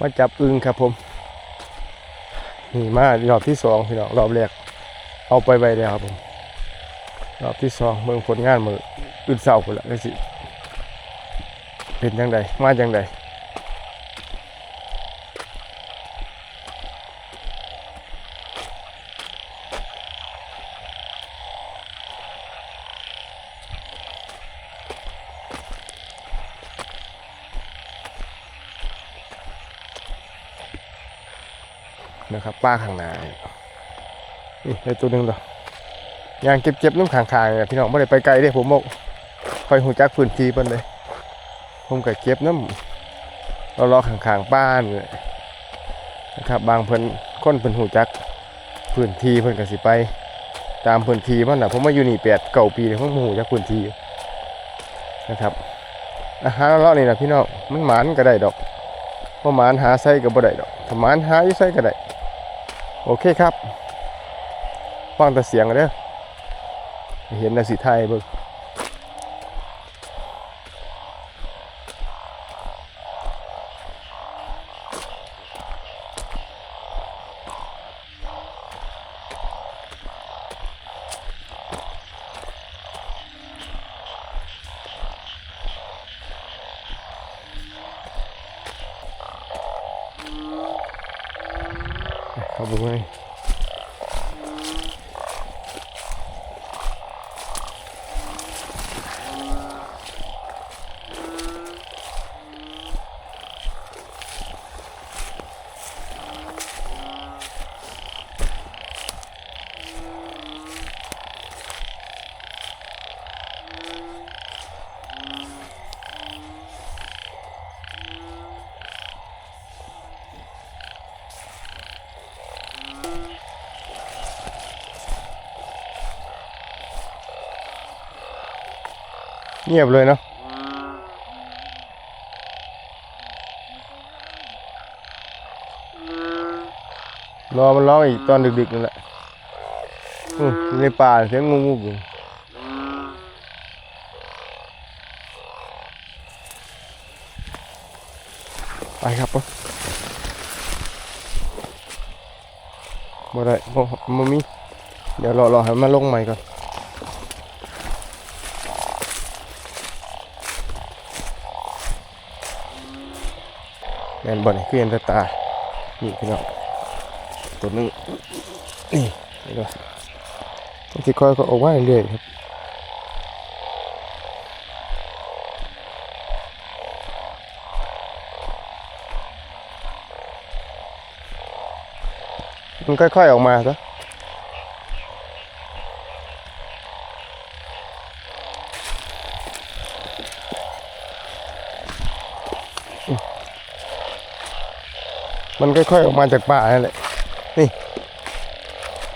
มาจับอึงครับผมนี่มารอบที่สองพี่น้องรอบแรกเอาไปไปแล้วครับผมรอบที่สองเมืองผลงานมืออึดเศร้าคนละก็สิเป็นยังไงมาจังไง นะครับป้าข้างหน้านี่ได้ตัวหนึ่งดอกยางเก็บๆน้ำขางๆเนี่ยพี่น้องไม่ได้ไปไกลเด้ผมบอกคอยหูจักพื้นที่เพิ่นเลย ผมก็เก็บน้ำเรารอขางๆบ้านเลยนะครับ บางเพิ่นคนเพิ่นหูจักพื้นที่เพิ่นก็สิไป ตามพื้นที่มันน่ะผมมาอยู่นี่แปดเก่าปีเลยผมหูจักพื้นที่นะครับอาหารเลาะนี่นะพี่น้องมันหมานก็ได้ดอกเพราะหมานหาไส้ก็บ่ได้ดอกถ้าหมานหาอยู่ไส้ก็ได้ โอเคครับ ฟังแต่เสียงเด้อเห็นแต่สีไทยเบิ่ง เเงียบเลยเนาะรอมันร้องอีกตอนดึกๆนั่นแหละในป่าเสียงงูงูอยู่ไปครับปะบ่ได้บ่บ่มี เดี๋ยวรอรอให้มันลงใหม่ก่อน แมนบอลคือเห็นต่ตานี่พี่น้องตัวนึงนี่นี่ด้วยมันสิคอยก็ออกมาเรื่อยๆครับมันค่อยๆออกมาซะ มันค่อยๆออกมาจากป่านั่นแหละนี่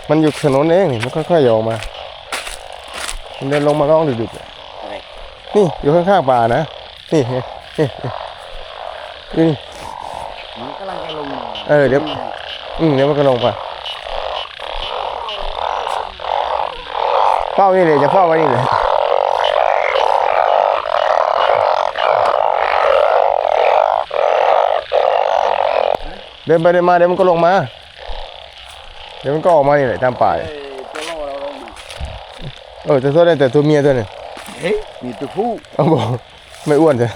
มันอยู่ถนนเองนี่มันค่อยๆออกมา มันเดินลงมาร้องดึกๆอะนี่อยู่ข้างๆป่านะนี่นี่นี่นี่นี่มันกำลังจะลงเออเดี๋ยวอืมเดี๋ยวมันก็ลงไปเฝ้านี่เลยจะเฝ้าไว้นี่เลย เดินไปเดินมาเดี๋ยวมันก็ลงมา เดี๋ยวมันก็ออกมานี่แหละตามป่าเอ้ยตัวโลเราลงเออแต่ตัวได้แต่ตัวเมียตัวนึงเฮ้ยมีตัวผู้เอาบอกไม่อ้วนจ้ะ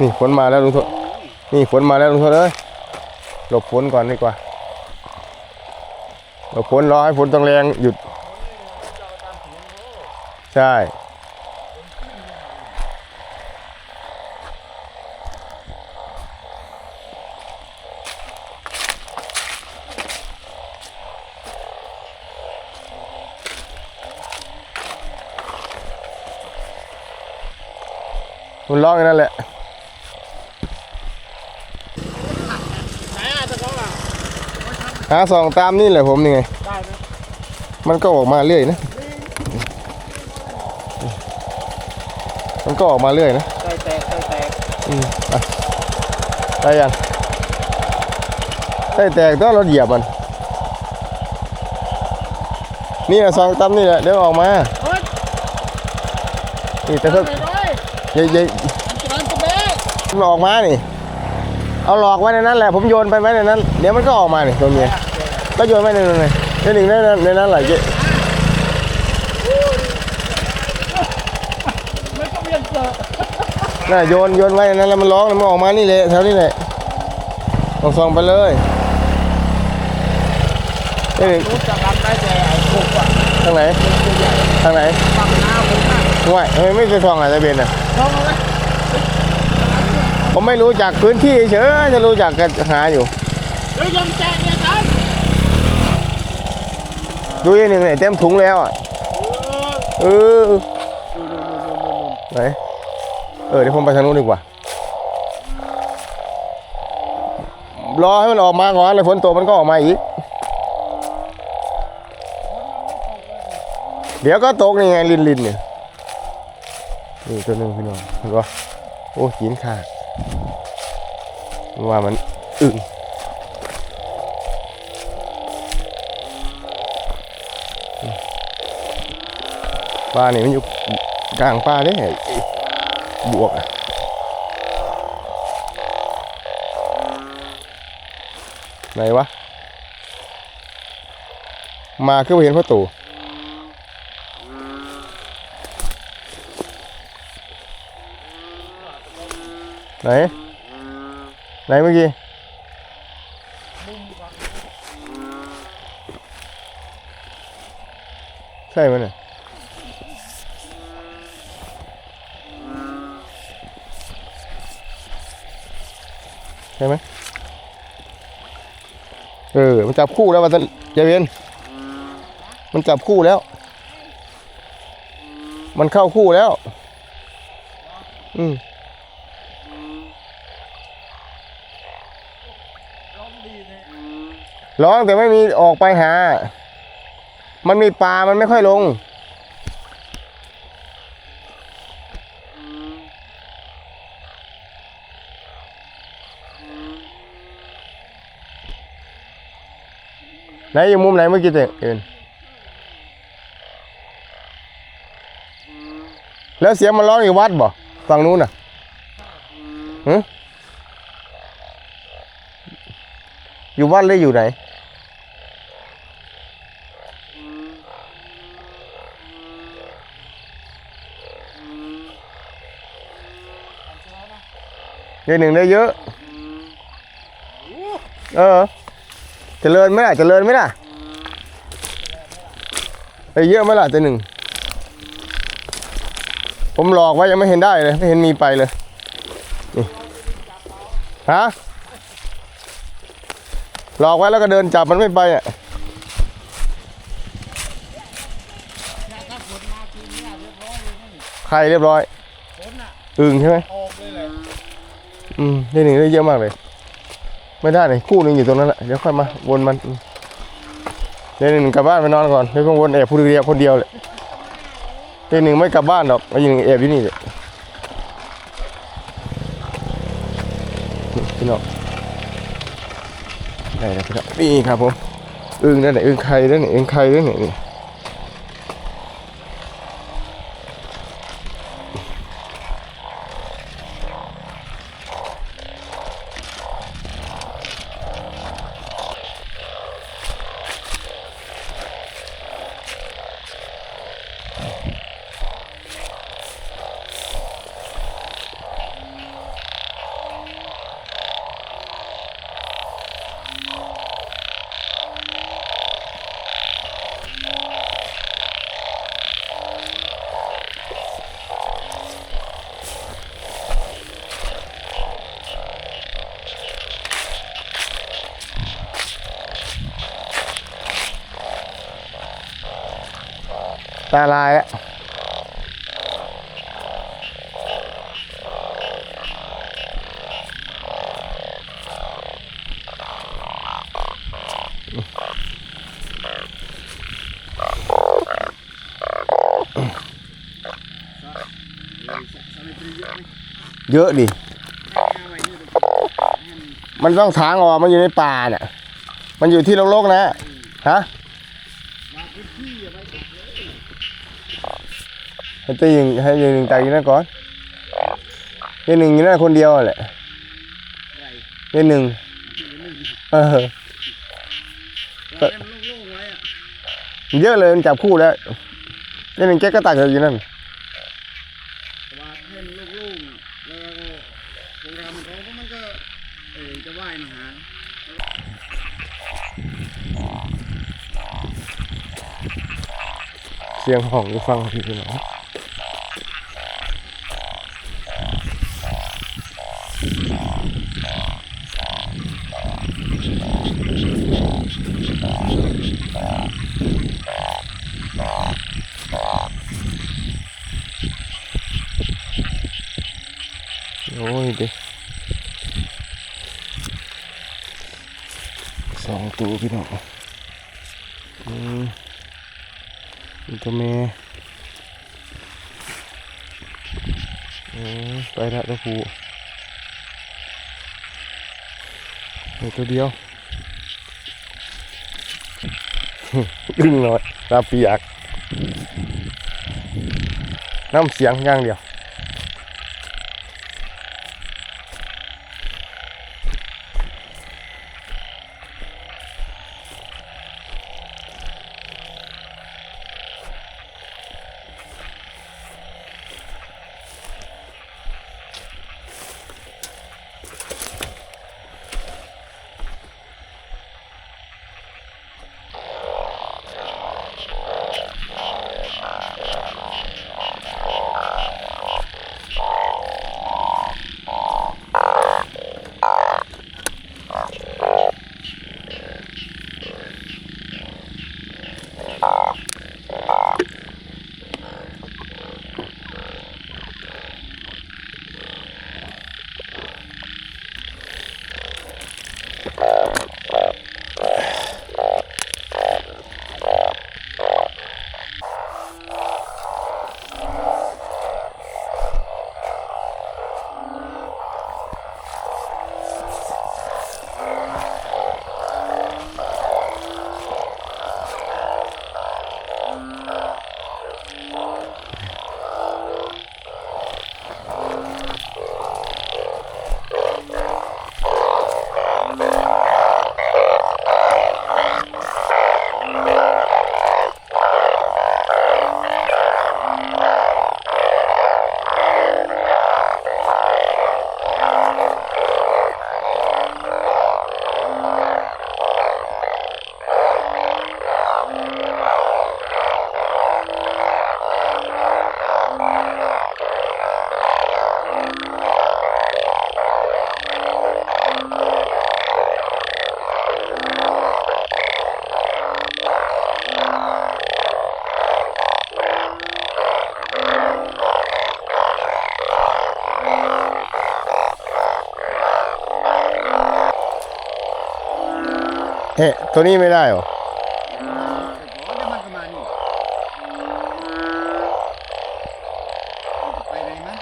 นี่ฝนมาแล้วลุงโทษนี่ฝนมาแล้วลุงโทษเอ้ยหลบฝนก่อนดีกว่าหลบฝนรอให้ฝนต้องแรงหยุด ใช่ มันร้องอย่างนั้นแหละไหนอะตะกองอะหาสองตามนี่แหละผมนี่ไงได้ไหมมันก็ออกมาเรื่อยนะ มันก็ออกมาเรื่อยนะไส้แตกไส้แตกอืมอะได้ยังไส้แตกต้องเราเหยียบมัน นี่แหละสองตำนี่แหละเดี๋ยวออกมาเฮ้ยนี่แต่ถ้าไปด้วยใหญ่ใหญ่ มันออกมานี่ เอาหลอกไว้ในนั้นแหละ ผมโยนไปไว้ในนั้น เดี๋ยวมันก็ออกมานี่ตัวเมียก็โยนไว้ในนั้นเลยในหนึ่งในนั้นในนั้นแหละเจ๊ไม่ต้องเรียนเจอน่ะโยนโยนไว้ในนั้นแล้วมันร้องแล้วมันออกมานี่แหละแถวนี้แหละลองส่องไปเลยนี่หนึ่งรู้จักรับได้แต่ไอ้พวกอะทางไหน ทางไหนฝั่งหน้าผมนะห่วยทำไมไม่ไปส่องอะตะเบนอะท้องเอาไว้ ผมไม่รู้จักพื้นที่เฉยจะรู้จักกันหาอยู่เฮ้ยยังแจกเนี่ยครับดูยี่หนึ่งเนี่ยเต็มถุงแล้วอะเออเออไหนเออเดี๋ยวผมไปทางนู้นดีกว่ารอให้มันออกมาก่อนเลยฝนตกมันก็ออกมาอีก เดี๋ยวก็ตกนี่ไงลินลินเนี่ยนี่ตัวหนึ่งพี่น้องเห็นปะโอ้กินขาด ว่ามันอึ่งปลาเนี่ยมันอยู่กลางปลาได้บวกอะไหนวะ มาคือบ่เห็นพ่อตู่ไหน ไหนเมื่อกี้ใช่ไหมเนี่ยใช่ไหมเออ มันจับคู่แล้วมันจะเจเวนมันจับคู่แล้ว มันเข้าคู่แล้ว อืม ร้องแต่ไม่มีออกไปหา มันมีปลา มันไม่ค่อยลง ไหนอยู่มุมไหนเมื่อกี้เตเอ็นแล้วเสียงมันร้องอยู่วัดบ่ฝั่งนู้นน่ะหืออยู่วัดหรืออยู่ไหน เดือนหนึ่งได้เยอะ เออจเจริญไหมล่ะจะเจริญไหมล่ะไปเยอะไหมล่ะตัวหนึ่ง ผมหลอกไว้ยังไม่เห็นได้เลยไม่เห็นมีไปเลยนี่ฮะหลอกไว้แล้วก็เดินจับมันไม่ไปอะใครเรียบร้อย อึ่งใช่ไหมออก อืมได้หนึ่งได้เยอะมากเลย ไม่ได้เลยคู่หนึ่งอยู่ตรงนั้นแหละเดี๋ยวค่อยมาวนมันเดี๋ยวหนึ่งกลับบ้านไปนอนก่อนเดี๋ยวก็วนแอบผู้เดียวคนเดียวเลยเดี๋ยวหนึ่งไม่กลับบ้านหรอกไอ้หนึ่งแอบอยู่นี่เลยพี่น้องได้แล้วพี่น้องนี่ครับผมอึ่งนั่นแหละอึ่งไข่นั่นแหละอึ่งไข่นั่นแหละ ตาลายแล้วเยอะดิ มันต้องทางออกมันอยู่ในป่าเนี่ย มันอยู่ที่โลกๆนะ ฮะ ให้ตียิงให้ยิงหนึ่งตายยิงนั่นก่อนยิงหนึ่งยิงนั่นคนเดียวแหละได้หนึ่งเออเยอะเลยมันจับคู่แล้วได้หนึ่งแกกก็ตักอยู่นั่นเขามันก็เออจะว่ายมาหาเสียงห้องอยฟังพี่พี่น้องโอ้ยเด็กสองตัวพี่น้อง อืมตัวเมย์อืมไปละตัวผู้มีตัวเดียวดึงหน่อยตาเปียกน้ำเสียงอย่างเดียว เฮ้ตัวนี้ไม่ได้เหรอแต่ขอได้มันประมาณนี้ไปไหนมั้ย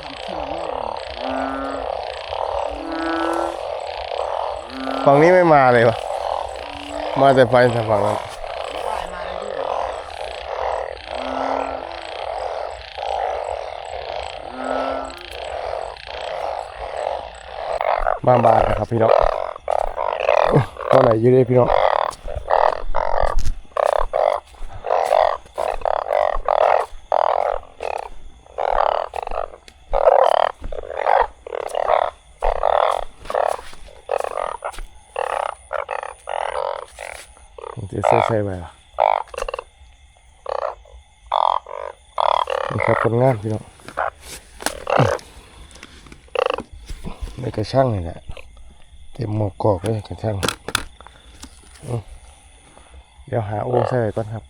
ทำขึ้นมาเลยฝั่งนี้ไม่มาเลยวะมาแต่ไปทางฝั่งนั้น บ้าบานครับพี่น้องตัวไหนอยืดเลยพี่น้องเดี๋ยวใส่ใส่ไปอะนี่ครับผลงานพี่น้องใน กระช่างนี่แหละเต็มหมวกกอกเลยกระช่างเดี๋ยวหาโอ้ใส่ก่อนครับ